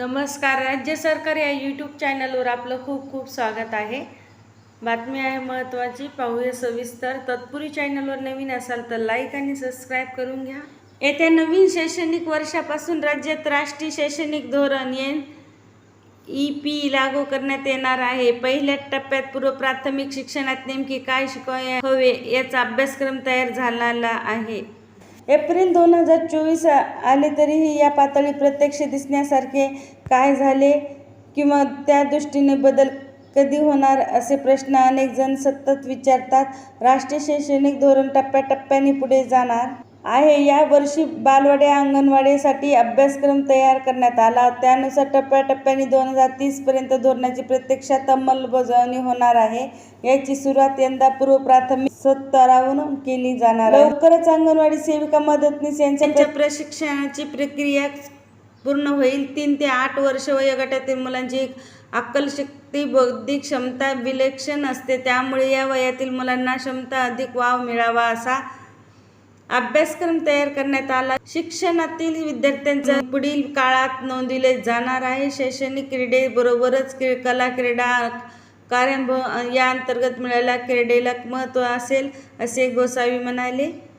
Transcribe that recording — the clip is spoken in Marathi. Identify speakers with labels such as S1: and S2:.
S1: नमस्कार राज्य सरकार या यूट्यूब चॅनलवर आपलं खूप खूप स्वागत आहे. बातमी आहे महत्त्वाची पाहूया सविस्तर. तत्पुरी चॅनलवर नवीन असाल तर लाईक आणि सबस्क्राईब करून घ्या. येत्या नवीन शैक्षणिक वर्षापासून राज्यात राष्ट्रीय शैक्षणिक धोरण एन ई पी लागू करण्यात येणार आहे. पहिल्या टप्प्यात पूर्व प्राथमिक शिक्षणात नेमकी काय शिकवाय हवे याचा अभ्यासक्रम तयार झालेला आहे. एप्रिल दोन हजार चोवीस आले तरीही या पातळी प्रत्यक्ष दिसण्यासारखे काय झाले? किंवा त्या दृष्टीने बदल कधी होणार असे प्रश्न अनेक जण सतत विचारतात. राष्ट्रीय शैक्षणिक धोरण टप्प्याटप्प्याने पुढे जाणार आहे. या वर्षी बालवाडी अंगणवाडीसाठी अभ्यासक्रम तयार करण्यात आला. त्यानुसार टप्प्याटप्प्याने दोन हजार तीसपर्यंत धोरणाची प्रत्यक्षात अंमलबजावणी होणार आहे. याची सुरुवात यंदा पूर्व प्राथमिक स्तरावरून केली जाणार आहे. लवकरच अंगणवाडी सेविका मदतनीस यांच्या प्रशिक्षणाची प्रक्रिया पूर्ण होईल. तीन ते आठ वर्ष वयोगटातील मुलांची अक्कलशक्ती बौद्धिक क्षमता विलक्षण असते. त्यामुळे या वयातील मुलांना क्षमता अधिक वाव मिळावा असा अभ्यासक्रम तयार करण्यात आला. शिक्षणातील विद्यार्थ्यांचा पुढील काळात नोंदविले जाणार आहे. शैक्षणिक क्रीडेबरोबरच क्री कला क्रीडा कार्यानुभव या अंतर्गत मिळाला क्रीडेला महत्त्व असेल असे गोसावी म्हणाले.